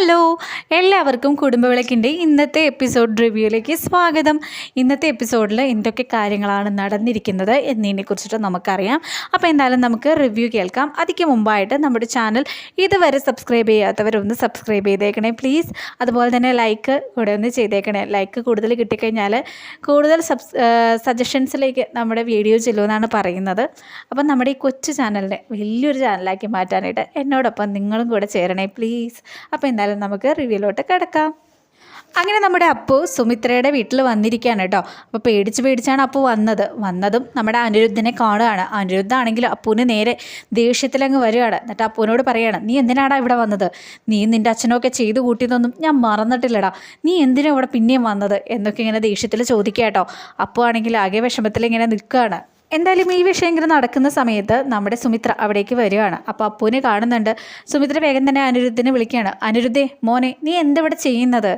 Hello എല്ലാവർക്കും കുടുംബവിളക്കിന്റെ ഇന്നത്തെ episode റിവ്യൂയിലേക്ക് സ്വാഗതം. ഇന്നത്തെ എപ്പിസോഡിൽ എന്തൊക്കെ കാര്യങ്ങളാണ് നടന്നിരിക്കുന്നത് എന്നതിനെ കുറിച്ചിട്ട് നമുക്കറിയാം. അപ്പോൾ എന്തായാലും നമുക്ക് റിവ്യൂ കേൾക്കാം. അതിക്ക് മുമ്പായിട്ട് നമ്മുടെ ചാനൽ ഇതുവരെ സബ്സ്ക്രൈബ് ചെയ്യാത്തവരൊന്ന് സബ്സ്ക്രൈബ് ചെയ്തേക്കണേ പ്ലീസ്. അതുപോലെ തന്നെ ലൈക്ക് കൂടെ ഒന്ന് ചെയ്തേക്കണേ. ലൈക്ക് കൂടുതൽ കിട്ടിക്കഴിഞ്ഞാൽ കൂടുതൽ സബ്സ് സജഷൻസിലേക്ക് നമ്മുടെ വീഡിയോ ചെല്ലുമെന്നാണ് പറയുന്നത്. അപ്പം നമ്മുടെ ഈ കൊച്ചു ചാനലിനെ വലിയൊരു ചാനലാക്കി മാറ്റാനായിട്ട് എന്നോടൊപ്പം നിങ്ങളും കൂടെ ചേരണേ പ്ലീസ്. അപ്പോൾ എന്തായാലും നമുക്ക് റിവ്യൂലോട്ട് കിടക്കാം. അങ്ങനെ നമ്മുടെ അപ്പു സുമിത്രയുടെ വീട്ടിൽ വന്നിരിക്കുകയാണ് കേട്ടോ. അപ്പോൾ പേടിച്ച് പേടിച്ചാണ് അപ്പു വന്നത്. വന്നതും നമ്മുടെ അനിരുദ്ധനെ കാണുകയാണ്. അനിരുദ്ധാണെങ്കിൽ അപ്പുവിന് നേരെ ദേഷ്യത്തിലങ്ങ് വരികയാണ്. എന്നിട്ട് അപ്പുവിനോട് പറയുകയാണ് നീ എന്തിനാടാ ഇവിടെ വന്നത്? നീ നിന്റെ അച്ഛനൊക്കെ ചെയ്തു കൂട്ടിയതൊന്നും ഞാൻ മറന്നിട്ടില്ലടാ. നീ എന്തിനാ ഇവിടെ പിന്നെയും വന്നത്? എന്നൊക്കെ ഇങ്ങനെ ദേഷ്യത്തിൽ ചോദിക്കുക കേട്ടോ. അപ്പു ആണെങ്കിൽ ആകെ വിഷമത്തിൽ ഇങ്ങനെ നിൽക്കുകയാണ്. എന്തായാലും ഈ വിഷയം ഇങ്ങനെ നടക്കുന്ന സമയത്ത് നമ്മുടെ സുമിത്ര അവിടേക്ക് വരികയാണ് അപ്പോൾ അപ്പുവിനെ കാണുന്നുണ്ട്. സുമിത്ര വേഗം തന്നെ അനിരുദ്ധിനെ വിളിക്കുകയാണ്. അനിരുദ്ധേ മോനെ നീ എന്തിവിടെ ചെയ്യുന്നത്?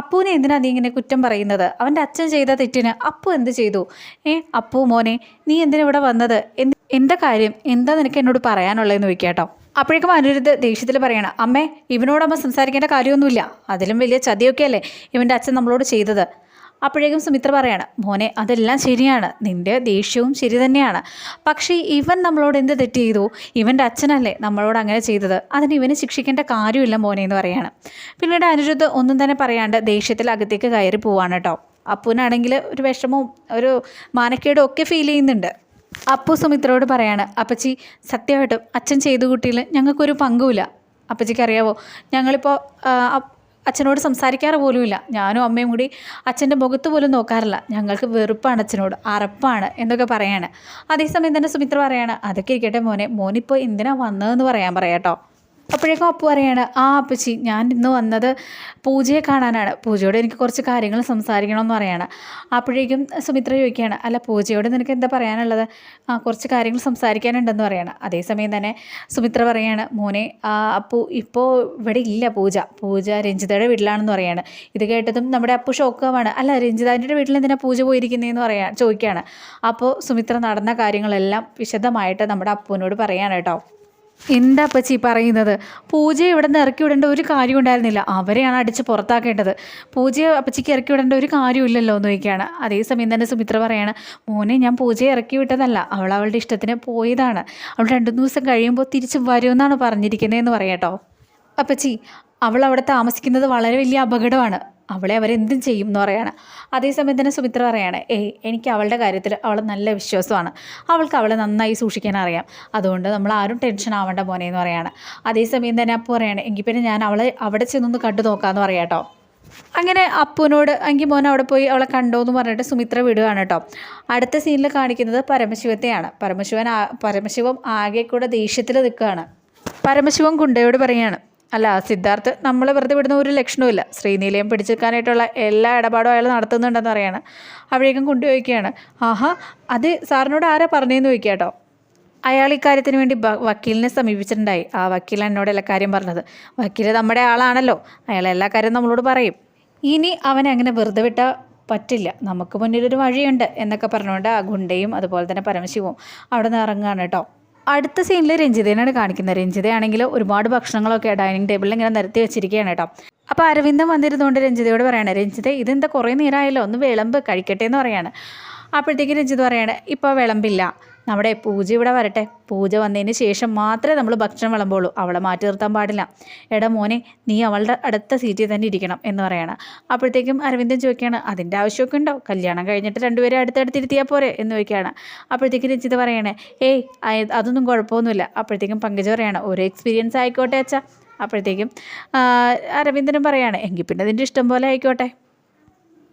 അപ്പുവിനെ എന്തിനാ നീ ഇങ്ങനെ കുറ്റം പറയുന്നത്? അവന്റെ അച്ഛൻ ചെയ്ത തെറ്റിന് അപ്പു എന്ത് ചെയ്തു? ഏ അപ്പു മോനെ നീ എന്തിനാ ഇവിടെ വന്നത്? എന്ത് എന്താ കാര്യം? എന്താ നിനക്ക് എന്നോട് പറയാനുള്ളതെന്ന് ചോദിക്കുക കേട്ടോ. അപ്പോഴേക്കും അനിരുദ്ധ ദേഷ്യത്തിൽ പറയണം അമ്മേ ഇവനോടമ്മ സംസാരിക്കേണ്ട കാര്യമൊന്നുമില്ല. അതിലും വലിയ ചതിയൊക്കെയല്ലേ ഇവന്റെ അച്ഛൻ നമ്മളോട് ചെയ്തത്? അപ്പോഴേക്കും സുമിത്ര പറയാണ് മോനെ അതെല്ലാം ശരിയാണ്. നിന്റെ ദേഷ്യവും ശരി തന്നെയാണ്. പക്ഷേ ഇവൻ നമ്മളോട് എന്ത് തെറ്റ് ചെയ്തു? ഇവന്റെ അച്ഛനല്ലേ നമ്മളോട് അങ്ങനെ ചെയ്തത്. അതിന് ഇവനെ ശിക്ഷിക്കേണ്ട കാര്യമില്ല മോനെ എന്ന് പറയാണ്. പിന്നീട് അനിരുദ്ധ ഒന്നും തന്നെ പറയാണ്ട് ദേഷ്യത്തിൽ അകത്തേക്ക് കയറി പോവാണ് കേട്ടോ. അപ്പൂനാണെങ്കിൽ ഒരു വിഷമവും ഒരു മാനക്കേടും ഒക്കെ ഫീൽ ചെയ്യുന്നുണ്ട്. അപ്പു സുമിത്രയോട് പറയാണ് അപ്പച്ചി സത്യമായിട്ടും അച്ഛൻ ചെയ്തു കുട്ടിയിൽ ഞങ്ങൾക്കൊരു പങ്കുമില്ല. അപ്പച്ചിക്ക് അറിയാവോ ഞങ്ങളിപ്പോൾ അച്ഛനോട് സംസാരിക്കാറ് പോലുമില്ല. ഞാനും അമ്മയും കൂടി അച്ഛന്റെ മുഖത്ത് പോലും നോക്കാറില്ല. ഞങ്ങൾക്ക് വെറുപ്പാണ് അച്ഛനോട്. അറപ്പാണ് എന്നൊക്കെ പറയാണ്. അതേസമയം തന്നെ സുമിത്ര പറയാണ് അതൊക്കെ ഇരിക്കട്ടെ മോനെ. മോനിപ്പോൾ എന്തിനാ വന്നതെന്ന് പറയാൻ പറയാട്ടോ. അപ്പോഴേക്കും അപ്പു പറയാണ് ആ അപ്പച്ചി ഞാൻ ഇന്ന് വന്നത് പൂജയെ കാണാനാണ്. പൂജയോട് എനിക്ക് കുറച്ച് കാര്യങ്ങൾ സംസാരിക്കണമെന്ന് പറയാണ്. അപ്പോഴേക്കും സുമിത്ര ചോദിക്കുകയാണ് അല്ല പൂജയോട് നിനക്ക് എന്താ പറയാനുള്ളത്? ആ കുറച്ച് കാര്യങ്ങൾ സംസാരിക്കാനുണ്ടെന്ന് പറയാണ്. അതേസമയം തന്നെ സുമിത്ര പറയാണ് മോനെ അപ്പു ഇപ്പോൾ ഇവിടെ ഇല്ല പൂജ. പൂജ രഞ്ജിതയുടെ വീട്ടിലാണെന്ന് പറയാണ്. ഇത് കേട്ടതും നമ്മുടെ അപ്പു ഷോക്കാവാണ്. അല്ല രഞ്ജിതാന്റെ വീട്ടിൽ എന്തിനാ പൂജ പോയിരിക്കുന്നതെന്ന് പറയാ ചോദിക്കുകയാണ്. അപ്പോൾ സുമിത്ര നടന്ന കാര്യങ്ങളെല്ലാം വിശദമായിട്ട് നമ്മുടെ അപ്പുവിനോട് പറയാണ് കേട്ടോ. എന്താ അപ്പച്ചി പറയുന്നത്? പൂജയെ ഇവിടെ നിന്ന് ഇറക്കി വിടേണ്ട ഒരു കാര്യം ഉണ്ടായിരുന്നില്ല. അവരെയാണ് അടിച്ച് പുറത്താക്കേണ്ടത്. പൂജയെ അപ്പച്ചിക്ക് ഇറക്കി വിടേണ്ട ഒരു കാര്യമില്ലല്ലോ എന്ന് ചോദിക്കുകയാണ്. അതേസമയം തന്നെ സുമിത്ര പറയാണ് മോനെ ഞാൻ പൂജയെ ഇറക്കി വിട്ടതല്ല. അവൾ അവളുടെ ഇഷ്ടത്തിന് പോയതാണ്. അവൾ രണ്ടു ദിവസം കഴിയുമ്പോൾ തിരിച്ച് വരുമെന്നാണ് പറഞ്ഞിരിക്കുന്നതെന്ന് പറയാട്ടോ അപ്പച്ചി അവൾ അവിടെ താമസിക്കുന്നത് വളരെ വലിയ അപകടമാണ്. അവളെ അവരെന്തും ചെയ്യും എന്ന് പറയാണ്. അതേസമയം തന്നെ സുമിത്ര പറയാണ് ഏയ് എനിക്ക് അവളുടെ കാര്യത്തിൽ അവൾ നല്ല വിശ്വാസമാണ്. അവൾക്ക് അവളെ നന്നായി സൂക്ഷിക്കാൻ അറിയാം. അതുകൊണ്ട് നമ്മൾ ആരും ടെൻഷൻ ആവേണ്ട മോനെ എന്ന് പറയാണ്. അതേസമയം തന്നെ അപ്പു പറയാണ് എങ്കിൽ പിന്നെ ഞാൻ അവളെ അവിടെ ചെന്നൊന്ന് കണ്ടു നോക്കാമെന്ന് പറയാട്ടോ അങ്ങനെ അപ്പുവിനോട് എങ്കിൽ മോൻ അവിടെ പോയി അവളെ കണ്ടോ എന്ന് പറഞ്ഞിട്ട് സുമിത്ര വിടുകയാണ് കേട്ടോ. അടുത്ത സീനിൽ കാണിക്കുന്നത് പരമശിവത്തെയാണ്. പരമശിവൻ പരമശിവം ആകെ കൂടെ ദേഷ്യത്തിൽ നിൽക്കുകയാണ്. പരമശിവൻ ഗുണ്ടയോട് പറയാണ് അല്ല സിദ്ധാർത്ഥ് നമ്മൾ വെറുതെ വിടുന്ന ഒരു ലക്ഷണമില്ല ശ്രീനീലയം പിടിച്ചെടുക്കാനായിട്ടുള്ള എല്ലാ ഇടപാടും അയാൾ നടത്തുന്നുണ്ടെന്ന് അറിയാണ് അവിടേക്കും കൊണ്ടുപോയിക്കുകയാണ്. ആഹാ അത് സാറിനോട് ആരാ പറഞ്ഞതെന്ന് ചോദിക്കുക കേട്ടോ അയാൾ ഇക്കാര്യത്തിന് വേണ്ടി വക്കീലിനെ സമീപിച്ചിട്ടുണ്ടായി. ആ വക്കീൽ എന്നോട് എല്ലാ കാര്യം പറഞ്ഞത്? വക്കീൽ നമ്മുടെ ആളാണല്ലോ. അയാൾ എല്ലാ കാര്യവും നമ്മളോട് പറയും. ഇനി അവനെ അങ്ങനെ വെറുതെ വിട്ടാൽ പറ്റില്ല. നമുക്ക് മുന്നിലൊരു വഴിയുണ്ട് എന്നൊക്കെ പറഞ്ഞുകൊണ്ട് ആ ഗുണ്ടയും അതുപോലെ തന്നെ പരമശിവവും അവിടെ നിന്ന് ഇറങ്ങുകയാണ് കേട്ടോ. അടുത്ത സീനിൽ രഞ്ജിതേനാണ് കാണിക്കുന്നത്. രഞ്ജിതയാണെങ്കിൽ ഒരുപാട് ഭക്ഷണങ്ങളൊക്കെ ഡൈനിങ് ടേബിളിൽ ഇങ്ങനെ നിരത്തി വെച്ചിരിക്കുകയാണ് കേട്ടോ. അപ്പോൾ അരവിന്ദം വന്നിരുന്നുകൊണ്ട് രഞ്ജിതയോട് പറയണേ രഞ്ജിത ഇതെന്താ കുറേ നേരമായല്ലോ ഒന്ന് വിളമ്പ് കഴിക്കട്ടെ എന്ന് പറയാണ്. അപ്പോഴത്തേക്ക് രഞ്ജിത് പറയാണ് ഇപ്പോൾ വിളമ്പില്ല. നമ്മുടെ പൂജ ഇവിടെ വരട്ടെ. പൂജ വന്നതിന് ശേഷം മാത്രമേ നമ്മൾ ഭക്ഷണം വിളമ്പുള്ളൂ. അവളെ മാറ്റി നിർത്താൻ പാടില്ല. എടാ മോനെ നീ അവളുടെ അടുത്ത സീറ്റിൽ തന്നെ ഇരിക്കണം എന്ന് പറയണം. അപ്പോഴത്തേക്കും അരവിന്ദൻ ചോദിക്കുകയാണ് അതിന്റെ ആവശ്യമൊക്കെ ഉണ്ടോ? കല്യാണം കഴിഞ്ഞിട്ട് രണ്ടുപേരെ അടുത്തടുത്തിരുത്തിയാൽ പോരെ? എന്ന് ചോദിക്കുകയാണ്. അപ്പോഴത്തേക്കും രഞ്ജിത് പറയണേ ഏയ് അതൊന്നും കുഴപ്പമൊന്നുമില്ല. അപ്പോഴത്തേക്കും പങ്കജ് പറയാണ് ഒരു എക്സ്പീരിയൻസ് ആയിക്കോട്ടെ അച്ഛാ. അപ്പോഴത്തേക്കും അരവിന്ദനും പറയാണ് എങ്കിൽ പിന്നെ അതിന്റെ ഇഷ്ടം പോലെ ആയിക്കോട്ടെ.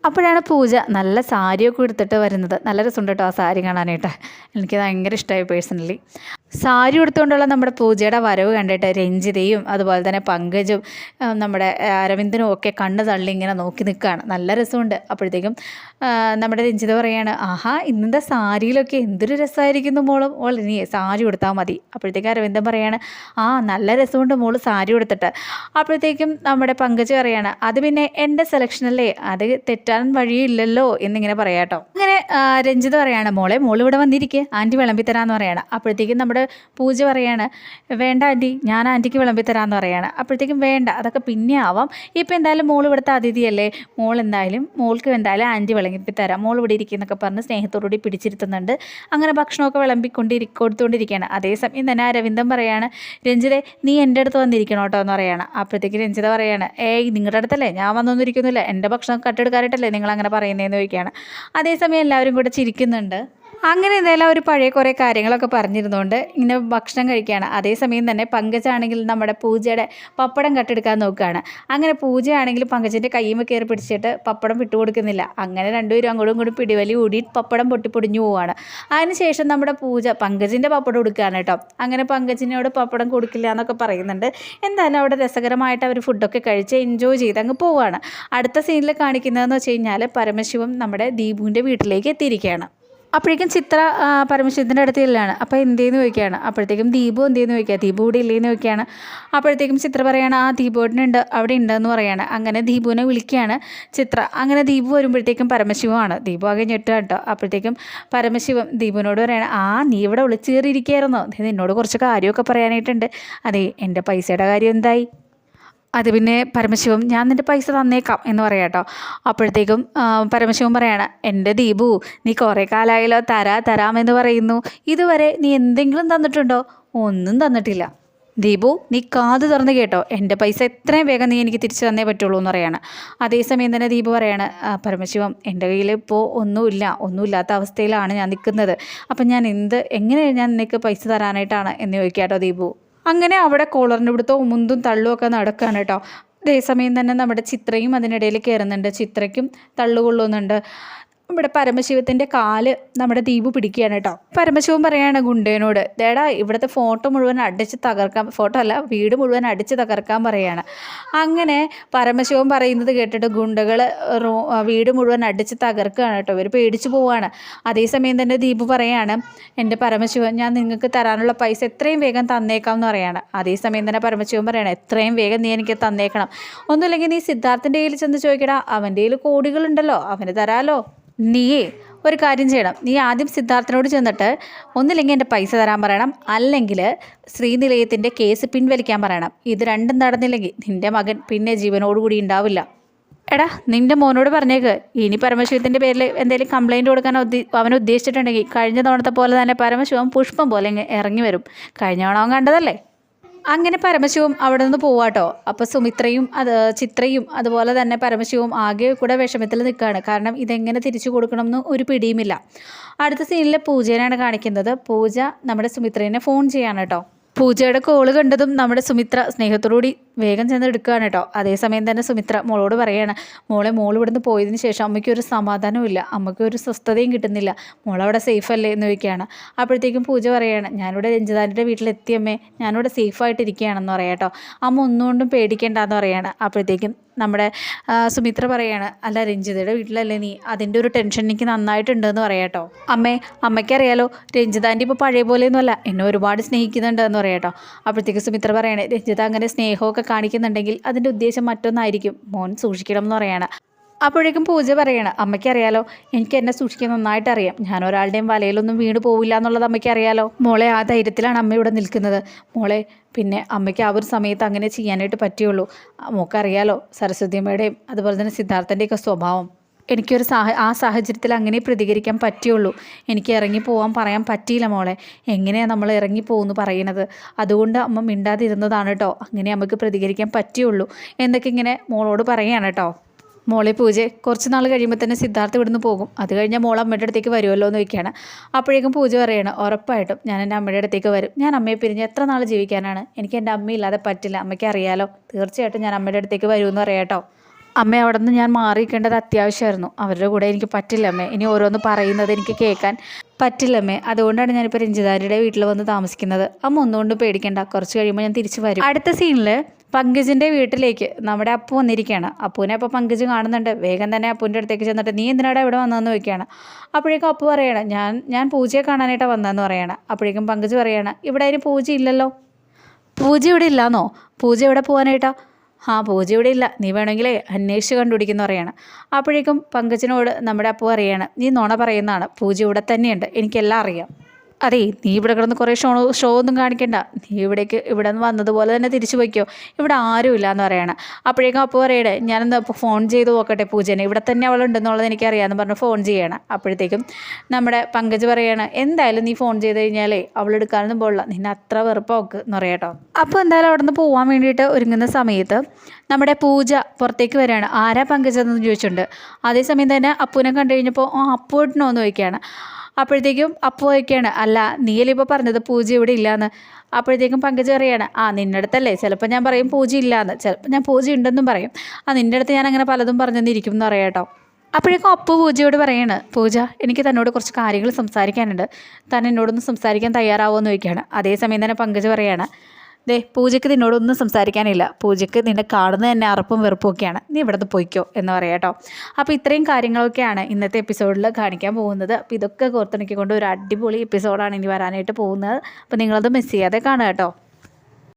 അപ്പോഴാണ് പൂജ നല്ല സാരിയൊക്കെ എടുത്തിട്ട് വരുന്നത്. നല്ല രസമുണ്ട് കേട്ടോ ആ സാരി കാണാനായിട്ട്. എനിക്ക് ഭയങ്കര ഇഷ്ടമായി പേഴ്സണലി. സാരി എടുത്തുകൊണ്ടുള്ള നമ്മുടെ പൂജയുടെ വരവ് കണ്ടിട്ട് രഞ്ജിതയും അതുപോലെ തന്നെ പങ്കജും നമ്മുടെ അരവിന്ദനും ഒക്കെ കണ്ണ് തള്ളി ഇങ്ങനെ നോക്കി നിൽക്കുകയാണ്. നല്ല രസമുണ്ട്. അപ്പോഴത്തേക്കും നമ്മുടെ രഞ്ജിത പറയാണ് ആഹാ ഇന്നത്തെ സാരിയിലൊക്കെ എന്തൊരു രസമായിരിക്കുന്നു മോളും? ഓൾ ഇനി സാരി കൊടുത്താൽ മതി. അപ്പോഴത്തേക്കും അരവിന്ദൻ പറയാണ് ആ നല്ല രസമുണ്ട് മോൾ സാരി കൊടുത്തിട്ട് അപ്പോഴത്തേക്കും നമ്മുടെ പങ്കജ് പറയാണ് അത് പിന്നെ എന്റെ സെലക്ഷനല്ലേ അത് തെറ്റ തെറ്റാൻ വഴിയില്ലല്ലോ എന്നിങ്ങനെ പറയാട്ടോ അങ്ങനെ രഞ്ജിത് പറയാണ് മോളെ മോൾ ഇവിടെ വന്നിരിക്കേ. ആന്റി വിളമ്പിത്തരാന്ന് പറയാണ്. അപ്പോഴത്തേക്കും നമ്മുടെ പൂജ പറയാണ് വേണ്ട ആന്റി ഞാൻ ആന്റിക്ക് വിളമ്പിത്തരാന്ന് പറയാണ്. അപ്പോഴത്തേക്കും വേണ്ട അതൊക്കെ പിന്നെ ആവാം. ഇപ്പം എന്തായാലും മോൾ ഇവിടുത്തെ അതിഥിയല്ലേ? മോൾ എന്തായാലും മോൾക്ക് എന്തായാലും ആന്റി വിളമ്പിത്തരാം മോൾ ഇവിടെ ഇരിക്കുന്നൊക്കെ പറഞ്ഞ് സ്നേഹത്തോടുകൂടി പിടിച്ചിരുത്തുന്നുണ്ട്. അങ്ങനെ ഭക്ഷണമൊക്കെ വിളമ്പിക്കൊണ്ടിരി കൊടുത്തുകൊണ്ടിരിക്കുകയാണ്. അതേസമയം തന്നെ അരവിന്ദൻ പറയാണ് രഞ്ജിതെ നീ എന്റെ അടുത്ത് വന്നിരിക്കണോട്ടോ? എന്ന് പറയാണ്. അപ്പോഴത്തേക്ക് രഞ്ജിത പറയാണ് ഏയ് നിങ്ങളുടെ അടുത്തല്ലേ? ഞാൻ വന്നൊന്നിരിക്കുന്നില്ല എന്റെ ഭക്ഷണം കട്ടെടുക്കാനായിട്ടല്ലേ നിങ്ങൾ അങ്ങനെ പറയുന്നതെന്ന് ചോദിക്കുകയാണ്. അതേസമയം എല്ലാവരും കൂടെ ചിരിക്കുന്നുണ്ട്. അങ്ങനെ എന്തായാലും അവർ പഴയ കുറേ കാര്യങ്ങളൊക്കെ പറഞ്ഞിരുന്നുകൊണ്ട് ഇങ്ങനെ ഭക്ഷണം കഴിക്കുകയാണ് അതേസമയം തന്നെ പങ്കജാണെങ്കിൽ നമ്മുടെ പൂജയുടെ പപ്പടം കട്ടെടുക്കാൻ നോക്കുകയാണ് അങ്ങനെ പൂജയാണെങ്കിൽ പങ്കജിന്റെ കയ്യുമ്പോൾ കയറി പിടിച്ചിട്ട് പപ്പടം വിട്ടുകൊടുക്കുന്നില്ല. അങ്ങനെ രണ്ടുപേരും അങ്ങോട്ടും ഇങ്ങോട്ടും പിടിവലി കൂടി പപ്പടം പൊട്ടിപ്പൊടിഞ്ഞു പോവുകയാണ് അതിനുശേഷം നമ്മുടെ പൂജ പങ്കജിന്റെ പപ്പടം കൊടുക്കുകയാണ് കേട്ടോ. അങ്ങനെ പങ്കജിനോട് പപ്പടം കൊടുക്കില്ല എന്നൊക്കെ പറയുന്നുണ്ട്. എന്തായാലും അവിടെ രസകരമായിട്ട് അവർ ഫുഡൊക്കെ കഴിച്ച് എൻജോയ് ചെയ്ത് അങ്ങ് പോവുകയാണ് അടുത്ത സീനിൽ കാണിക്കുന്നതെന്ന് വെച്ച് കഴിഞ്ഞാൽ പരമശിവം നമ്മുടെ ദീപുവിന്റെ വീട്ടിലേക്ക് എത്തിയിരിക്കുകയാണ്. അപ്പോഴേക്കും ചിത്ര പരമശിവത്തിന്റെ അടുത്ത് ഇല്ലാണ് അപ്പോൾ എന്തേന്ന് ചോദിക്കുകയാണ്? അപ്പോഴത്തേക്കും ദീപു എന്തേന്ന് ചോദിക്കുക? ദീപു ഇവിടെ ഇല്ലേന്ന് ചോദിക്കുകയാണ്. അപ്പോഴത്തേക്കും ചിത്ര പറയുകയാണ് ആ ദീപുവേട്ടനുണ്ട് അവിടെ ഉണ്ടെന്ന് പറയാണ്. അങ്ങനെ ദീപുവിനെ വിളിക്കുകയാണ് ചിത്ര. അങ്ങനെ ദീപു വരുമ്പോഴത്തേക്കും പരമശിവമാണ്. ദീപു ആകെ ഞെട്ടുക കേട്ടോ. അപ്പോഴത്തേക്കും പരമശിവം ദീപുവിനോട് പറയാണ് ആ നീ ഇവിടെ വിളിച്ചു കയറിയിരിക്കുകയായിരുന്നോ ദേ നിന്നോട് കുറച്ച് കാര്യമൊക്കെ പറയാനായിട്ടുണ്ട്. അതെ എന്റെ പൈസയുടെ കാര്യം എന്തായി? അത് പിന്നെ പരമശിവം ഞാൻ നിന്റെ പൈസ തന്നേക്കാം എന്ന് പറയാം കേട്ടോ അപ്പോഴത്തേക്കും പരമശിവൻ പറയാണ് എന്റെ ദീപു നീ കുറേ കാലമായല്ലോ തരാ തരാമെന്ന് പറയുന്നു. ഇതുവരെ നീ എന്തെങ്കിലും തന്നിട്ടുണ്ടോ? ഒന്നും തന്നിട്ടില്ല. ദീപു നീ കാത് തുറന്ന് കേട്ടോ. എന്റെ പൈസ എത്രയും വേഗം നീ എനിക്ക് തിരിച്ചു തന്നേ പറ്റുള്ളൂ എന്ന് പറയാണ്. അതേസമയം തന്നെ ദീപു പറയാണ് പരമശിവം എന്റെ കയ്യിൽ ഇപ്പോൾ ഒന്നുമില്ല. ഒന്നുമില്ലാത്ത അവസ്ഥയിലാണ് ഞാൻ നിൽക്കുന്നത്. അപ്പം ഞാൻ എന്ത് എങ്ങനെ ഞാൻ നിനക്ക് പൈസ തരാനായിട്ടാണ്? എന്ന് ചോദിക്കാട്ടോ ദീപു. അങ്ങനെ അവിടെ കോളറിന്റെ ഇവിടുത്തെ ഉമുന്തും തള്ളും ഒക്കെ നടക്കുകയാണ് കേട്ടോ. അതേസമയം തന്നെ നമ്മുടെ ചിത്രയും അതിനിടയിൽ കയറുന്നുണ്ട്. ചിത്രയ്ക്കും തള്ളുകൊള്ളുന്നുണ്ട് നമ്മുടെ പരമശിവത്തിന്റെ കാൽ നമ്മുടെ ദീപു പിടിക്കുകയാണ് കേട്ടോ. പരമശിവൻ പറയാണ് ഗുണ്ടേനോട് ദേടാ ഇവിടുത്തെ ഫോട്ടോ മുഴുവൻ അടിച്ച് തകർക്കാൻ ഫോട്ടോ അല്ല വീട് മുഴുവൻ അടിച്ച് തകർക്കാൻ പറയാണ്. അങ്ങനെ പരമശിവൻ പറയുന്നത് കേട്ടിട്ട് ഗുണ്ടകൾ വീട് മുഴുവൻ അടിച്ച് തകർക്കുകയാണ് കേട്ടോ. ഇവർ പേടിച്ചു പോവുകയാണ് അതേസമയം തന്നെ ദീപു പറയാണ് എന്റെ പരമശിവൻ ഞാൻ നിങ്ങൾക്ക് തരാനുള്ള പൈസ എത്രയും വേഗം തന്നേക്കാം എന്ന് പറയാണ് അതേസമയം തന്നെ പരമശിവൻ പറയണം എത്രയും വേഗം നീ എനിക്ക് തന്നേക്കണം. ഒന്നുമില്ലെങ്കിൽ നീ സിദ്ധാർത്ഥന്റെ കയ്യിൽ ചെന്ന് ചോദിക്കടാ അവന്റെ കയ്യിൽ കോടികളുണ്ടല്ലോ അവന് തരാലോ. നീയേ ഒരു കാര്യം ചെയ്യണം. നീ ആദ്യം സിദ്ധാർത്ഥനോട് ചെന്നിട്ട് ഒന്നില്ലെങ്കിൽ എന്റെ പൈസ തരാൻ പറയണം. അല്ലെങ്കിൽ ശ്രീനിലയത്തിന്റെ കേസ് പിൻവലിക്കാൻ പറയണം. ഇത് രണ്ടും നടന്നില്ലെങ്കിൽ നിന്റെ മകൻ പിന്നെ ജീവനോടുകൂടി ഉണ്ടാവില്ല. എടാ നിന്റെ മോനോട് പറഞ്ഞേക്ക്. ഇനി പരമശിവത്തിന്റെ പേരിൽ എന്തെങ്കിലും കംപ്ലൈന്റ് കൊടുക്കാൻ അവൻ ഉദ്ദേശിച്ചിട്ടുണ്ടെങ്കിൽ കഴിഞ്ഞ തവണത്തെ പോലെ തന്നെ പരമശിവൻ പുഷ്പം പോലെ ഇറങ്ങി വരും. കഴിഞ്ഞ തവണ അവൻ കണ്ടതല്ലേ? അങ്ങനെ പരമശിവം അവിടെ നിന്ന് പോവാട്ടോ. അപ്പോൾ സുമിത്രയും അത് ചിത്രയും അതുപോലെ തന്നെ പരമശിവം ആകെ കൂടെ വിഷമത്തിൽ നിൽക്കുകയാണ്. കാരണം ഇതെങ്ങനെ തിരിച്ചു കൊടുക്കണമെന്ന് ഒരു പിടിയുമില്ല. അടുത്ത സീനിൽ പൂജേനാണ് കാണിക്കുന്നത്. പൂജ നമ്മുടെ സുമിത്രേനെ ഫോൺ ചെയ്യാണ് കേട്ടോ. പൂജയുടെ കോൾ കണ്ടതും നമ്മുടെ സുമിത്ര സ്നേഹത്തോടുകൂടി വേഗം ചെന്ന് എടുക്കുകയാണ് കേട്ടോ അതേസമയം തന്നെ സുമിത്ര മോളോട് പറയാണ് മോളെ മോൾ ഇവിടുന്ന് പോയതിന് ശേഷം അമ്മയ്ക്ക് ഒരു സമാധാനവും ഇല്ല. അമ്മയ്ക്ക് ഒരു സ്വസ്ഥതയും കിട്ടുന്നില്ല. മോളവിടെ സേഫ് അല്ലേ? എന്ന് ചോദിക്കുകയാണ്. അപ്പോഴത്തേക്കും പൂജ പറയാണ് ഞാനിവിടെ രഞ്ജിതാന്റെ വീട്ടിലെത്തിയമ്മേ ഞാനിവിടെ സേഫായിട്ടിരിക്കുകയാണെന്ന് പറയാം കേട്ടോ. അമ്മ ഒന്നുകൊണ്ടും പേടിക്കേണ്ടെന്ന് പറയാണ്. അപ്പോഴത്തേക്കും നമ്മുടെ സുമിത്ര പറയാണ് അല്ല രഞ്ജിതയുടെ വീട്ടിലല്ലേ നീ? അതിന്റെ ഒരു ടെൻഷൻ എനിക്ക് നന്നായിട്ടുണ്ടെന്ന് പറയാം കേട്ടോ. അമ്മേ അമ്മയ്ക്കറിയാലോ രഞ്ജിതാന്റെ ഇപ്പോൾ പഴയ പോലെയൊന്നുമല്ല എന്നെ ഒരുപാട് സ്നേഹിക്കുന്നുണ്ട് എന്ന് പറയാം കേട്ടോ. അപ്പോഴത്തേക്ക് സുമിത്ര പറയണേ രഞ്ജിത അങ്ങനെ സ്നേഹമൊക്കെ കാണിക്കുന്നുണ്ടെങ്കിൽ അതിന്റെ ഉദ്ദേശം മറ്റൊന്നായിരിക്കും. മോൻ സൂക്ഷിക്കണം എന്ന് പറയാണ്. അപ്പോഴേക്കും പൂജ പറയണം അമ്മയ്ക്കറിയാലോ എനിക്ക് എന്നെ സൂക്ഷിക്കാൻ നന്നായിട്ട് അറിയാം ഞാൻ ഒരാളുടെയും വലയിലൊന്നും വീണ് പോവില്ല എന്നുള്ളത് അമ്മയ്ക്കറിയാലോ. മോളെ ആ ധൈര്യത്തിലാണ് അമ്മ ഇവിടെ നിൽക്കുന്നത്. മോളെ പിന്നെ അമ്മയ്ക്ക് ആ ഒരു സമയത്ത് അങ്ങനെ ചെയ്യാനായിട്ട് പറ്റുള്ളൂ. മോക്കറിയാലോ സരസ്വതിയമ്മയുടെയും അതുപോലെ തന്നെ സിദ്ധാർത്ഥന്റെയൊക്കെ സ്വഭാവം. എനിക്കൊരു സാഹ ആ സാഹചര്യത്തിൽ അങ്ങനെ പ്രതികരിക്കാൻ പറ്റുള്ളൂ എനിക്ക് ഇറങ്ങി പോകാൻ പറയാൻ പറ്റിയില്ല മോളെ. എങ്ങനെയാണ് നമ്മൾ ഇറങ്ങി പോകുന്നു പറയുന്നത്? അതുകൊണ്ട് അമ്മ മിണ്ടാതിരുന്നതാണ് കേട്ടോ അങ്ങനെ നമുക്ക് പ്രതികരിക്കാൻ പറ്റുള്ളൂ എന്നൊക്കെ ഇങ്ങനെ മോളോട് പറയുകയാണ് കേട്ടോ മോളെ പൂജ കുറച്ച് നാൾ കഴിയുമ്പോൾ തന്നെ സിദ്ധാർത്ഥ ഇവിടുന്ന് പോകും. അത് കഴിഞ്ഞാൽ മോൾ അമ്മയുടെ അടുത്തേക്ക് വരുമല്ലോ എന്ന് വയ്ക്കുകയാണ് അപ്പോഴേക്കും പൂജ പറയണം ഉറപ്പായിട്ടും ഞാൻ എന്റെ അമ്മയുടെ അടുത്തേക്ക് വരും. ഞാൻ അമ്മയെ പിരിഞ്ഞ് എത്ര നാൾ ജീവിക്കാനാണ്? എനിക്ക് എന്റെ അമ്മയില്ലാതെ പറ്റില്ല. അമ്മയ്ക്ക് അറിയാലോ. തീർച്ചയായിട്ടും ഞാൻ അമ്മയുടെ അടുത്തേക്ക് വരുമെന്ന് പറയാം കേട്ടോ അമ്മ അവിടെ നിന്ന് ഞാൻ മാറിയിക്കേണ്ടത് അത്യാവശ്യമായിരുന്നു. അവരുടെ കൂടെ എനിക്ക് പറ്റില്ല അമ്മേ. ഇനി ഓരോന്ന് പറയുന്നത് എനിക്ക് കേൾക്കാൻ പറ്റില്ലമ്മേ അതുകൊണ്ടാണ് ഞാനിപ്പോൾ രഞ്ജിതാരിയുടെ വീട്ടിൽ വന്ന് താമസിക്കുന്നത്. അമ്മ ഒന്നുകൊണ്ടും പേടിക്കേണ്ട. കുറച്ച് കഴിയുമ്പോൾ ഞാൻ തിരിച്ചു വരും. അടുത്ത സീനിൽ പങ്കജിന്റെ വീട്ടിലേക്ക് നമ്മുടെ അപ്പു വന്നിരിക്കുകയാണ്. അപ്പുവിനെ അപ്പോൾ പങ്കജ് കാണുന്നുണ്ട്. വേഗം തന്നെ അപ്പുവിന്റെ അടുത്തേക്ക് ചെന്നിട്ട് നീ എന്തിനാടാ ഇവിടെ വന്നതെന്ന് ചോദിക്കുകയാണ്. അപ്പോഴേക്കും അപ്പു പറയണം ഞാൻ ഞാൻ പൂജയെ കാണാനായിട്ടാണ് വന്നതെന്ന് പറയണം. അപ്പോഴേക്കും പങ്കജ് പറയണം ഇവിടെ അതിന് പൂജ ഇല്ലല്ലോ പൂജ ഇവിടെ ഇല്ലാന്നോ? പൂജ എവിടെ പോകാനായിട്ടാ ആ പൂജ ഇവിടെ ഇല്ല നീ വേണമെങ്കിലേ അന്വേഷിച്ച് കണ്ടുപിടിക്കുന്ന പറയാണ് അപ്പോഴേക്കും പങ്കജിനോട് നമ്മുടെ അപ്പു പറയാണ് നീ നുണ പറയുന്നതാണ്. പൂജ ഇവിടെ തന്നെയുണ്ട്. എനിക്കെല്ലാം അറിയാം. അതെ നീ ഇവിടെ കിടന്ന് കുറേ ഷോ ഷോ ഒന്നും കാണിക്കണ്ട. നീ ഇവിടേക്ക് ഇവിടെ നിന്ന് വന്നതുപോലെ തന്നെ തിരിച്ചു വയ്ക്കോ ഇവിടെ ആരുമില്ല എന്ന് പറയണം. അപ്പോഴേക്കും അപ്പോൾ പറയട്ടെ ഞാനെന്താ ഇപ്പോൾ ഫോൺ ചെയ്ത് നോക്കട്ടെ പൂജനെ. ഇവിടെ തന്നെ അവളുണ്ടെന്നുള്ളത് എനിക്കറിയാമെന്ന് പറഞ്ഞ് ഫോൺ ചെയ്യണം. അപ്പോഴത്തേക്കും നമ്മുടെ പങ്കജ് പറയാണ് എന്തായാലും നീ ഫോൺ ചെയ്ത് കഴിഞ്ഞാലേ അവൾ എടുക്കാനൊന്നും പോകില്ല നിന്നെ അത്ര വെറുപ്പോക്ക് എന്ന് പറയാട്ടോ അപ്പോൾ എന്തായാലും അവിടെ നിന്ന് പോകാൻ വേണ്ടിയിട്ട് ഒരുങ്ങുന്ന സമയത്ത് നമ്മുടെ പൂജ പുറത്തേക്ക് വരികയാണ്. ആരാ പങ്കജെന്ന് ചോദിച്ചിട്ടുണ്ട്. അതേസമയം തന്നെ അപ്പൂനെ കണ്ടു കഴിഞ്ഞപ്പോൾ ആ അപ്പൂട്ടിനോ എന്ന് ചോദിക്കുകയാണ്. അപ്പോഴത്തേക്കും അപ്പു ചോദിക്കുകയാണ് അല്ല നീയലിപ്പോൾ പറഞ്ഞത് പൂജ ഇവിടെ ഇല്ലയെന്ന് അപ്പോഴത്തേക്കും പങ്കജ് പറയാണ് ആ നിന്റെ അടുത്തല്ലേ ചിലപ്പോൾ ഞാൻ പറയും പൂജ ഇല്ലയെന്ന് ചിലപ്പോൾ ഞാൻ പൂജ ഉണ്ടെന്നും പറയും. ആ നിന്റെ അടുത്ത് ഞാൻ അങ്ങനെ പലതും പറഞ്ഞെന്നിരിക്കും എന്ന് പറയാം കേട്ടോ. അപ്പോഴേക്കും അപ്പു പൂജയോട് പറയാണ് പൂജ എനിക്ക് തന്നോട് കുറച്ച് കാര്യങ്ങൾ സംസാരിക്കാനുണ്ട്. താൻ എന്നോടൊന്ന് സംസാരിക്കാൻ തയ്യാറാവുമെന്ന് ചോദിക്കുകയാണ്. അതേസമയം തന്നെ പങ്കജ് പറയാണ് ദേ പൂജയ്ക്ക് നിന്നോടൊന്നും സംസാരിക്കാനില്ല. പൂജയ്ക്ക് നിന്നെ കാണുന്നത് തന്നെ അറപ്പും വെറുപ്പും ഒക്കെയാണ്. നീ ഇവിടുന്ന് പോയിക്കോ എന്ന് പറയാം കേട്ടോ. അപ്പോൾ ഇത്രയും കാര്യങ്ങളൊക്കെയാണ് ഇന്നത്തെ എപ്പിസോഡിൽ കാണിക്കാൻ പോകുന്നത്. അപ്പോൾ ഇതൊക്കെ കോർത്തിണക്കിക്കൊണ്ട് ഒരു അടിപൊളി എപ്പിസോഡാണ് ഇനി വരാനായിട്ട് പോകുന്നത്. അപ്പോൾ നിങ്ങളത് മിസ് ചെയ്യാതെ കാണുക കേട്ടോ.